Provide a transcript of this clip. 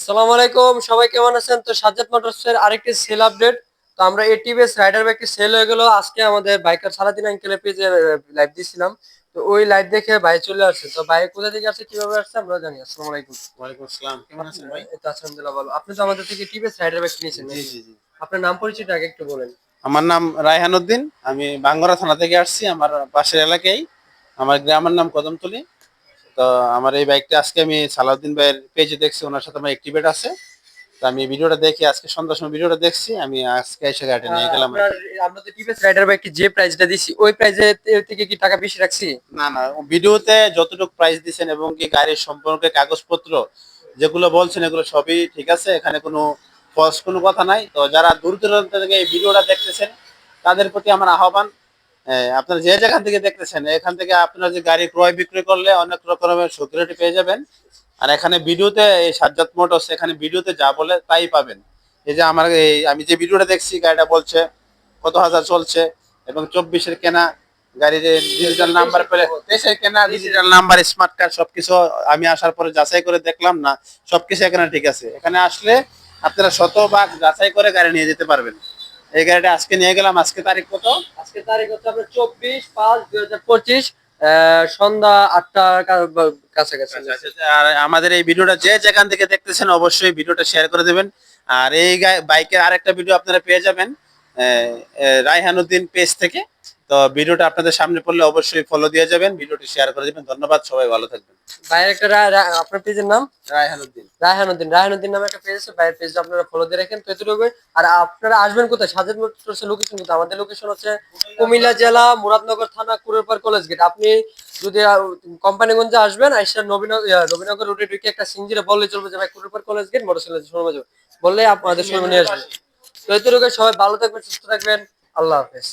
আসসালামু আলাইকুম সবাই কেমন আছেন? তো সাজ্জাদ মোটরসের আরেকটি সেল আপডেট তো আমরা এটিভিএস রাইডার বাইকটি সেল হয়ে গেল। আজকে আমাদের বাইকার সারাদিন আঙ্কেলের পেজে লাইভ দিয়েছিলাম। তো ওই লাইভ দেখে ভাই চলে আসছে। তো ভাই কোথা থেকে আসছে কীভাবে আসছে আমরা জানি। আসসালামু আলাইকুম। ওয়ালাইকুম আসসালাম। কেমন আছেন ভাই? এই তো আলহামদুলিল্লাহ ভালো। আপনি তো আমাদের থেকে টিভিএস রাইডার বাইক নিয়েছেন জি জি জি। আপনার নাম পরিচয়টা আগে একটু বলেন। আমার নাম রায়হান উদ্দিন। আমি বাঙ্গরা থানা থেকে আসছি। আমার পাশের এলাকায়। আমার গ্রামের নাম কদমতলি। তো আমার এই বাইকটা আজকে আমি সালাউদ্দিন ভাইয়ের পেজে দেখছি ওনার সাথে আমার অ্যাক্টিভেট আছে। তো আমি ভিডিওটা দেখি আজকে সন্ধ্যার সময় ভিডিওটা দেখছি আমি আজকে এসে গাড়িটা নিয়ে গেলাম। আমরা তো টিভিএস রাইডার বাইকটি যে প্রাইসটা দিছি ওই প্রাইসে থেকে কি টাকা বেশি রাখছি? না না ভিডিওতে যতটুকু প্রাইস দিচ্ছেন এবং কি গাড়ির সম্পর্কে কাগজপত্র যেগুলো বলছেন এগুলো সবই ঠিক আছে এখানে কোনো ফলস কোনো কথা নাই। তো যারা দূর দূরান্ত থেকে এই ভিডিওটা দেখতেছেন তাদের প্রতি আমার আহ্বান আহ, আপনারা যে যেখান থেকে দেখতেছেন, এখান থেকে আপনারা যে গাড়ি ক্রয় বিক্রয় করলে অনেক রকমের সিকিউরিটি পেয়ে যাবেন। আর এখানে ভিডিওতে এই সাজ্জাদ মোটরস, এখানে ভিডিওতে যা বলে তাই পাবেন। এই যে আমার এই, আমি যে ভিডিওটা দেখছি, গাড়িটা বলছে, কত হাজার চলছে, এবং চব্বিশের কেনা গাড়ির ডিজিটাল নাম্বার পেলে দেশের কেনা ডিজিটাল নাম্বার স্মার্ট কার্ড সবকিছু আমি আসার পরে যাচাই করে দেখলাম না, সবকিছু এখানে ঠিক আছে। এখানে আসলে আপনারা শতভাগ যাচাই করে গাড়ি নিয়ে যেতে পারবেন। এই গাড়িটা আজকে নিয়ে গেলাম। আজকে তারিখ কত? আজকে তারিখ হচ্ছে আপনার চব্বিশ পাঁচ দুই হাজার পঁচিশ। সন্ধ্যা আটটার কাছাকাছি। আর আমাদের এই ভিডিওটা যে যেখান থেকে দেখতেছেন অবশ্যই ভিডিওটা শেয়ার করে দেবেন। আর এই বাইকের আরেকটা ভিডিও আপনারা পেয়ে যাবেন রায়হানুদ্দিন পেজ থেকে। তো ভিডিওটা আপনাদের সামনে পড়লে অবশ্যই ফলো দিয়ে যাবেন ভিডিওটি শেয়ার করে দেবেন ধন্যবাদ সবাই ভালো থাকবেন। ভাইয়ের একটা আপনার পেজের নাম? রায়হানুদ্দিন। রায়হানুদ্দিন রায়হানুদ্দিন নামে একটা পেজ আছে ভাইয়ের পেজটা আপনারা ফলো দিয়ে রাখেন তো এতটুকু আর আপনারা আসবেন কোথায়? সাজেদ মোটরসের লোকেশন কোথায়? আমাদের লোকেশন হচ্ছে কুমিল্লা জেলা মুরাদনগর থানা কুরেরপার কলেজ গেট আপনি যদি কোম্পানিগঞ্জে আসবেন আইসা নবীনগর নবীনগর রুটে ঢুকে একটা সিঞ্জিরে বললে চলবে যে ভাই কুরেরপার কলেজ গেট মোটরসাইকেল শোরুমে যাবে। বললে আপনাদের শোরুমে নিয়ে আসবেন তো এতটুকু সবাই ভালো থাকবেন সুস্থ থাকবেন। আল্লাহ হাফেজ।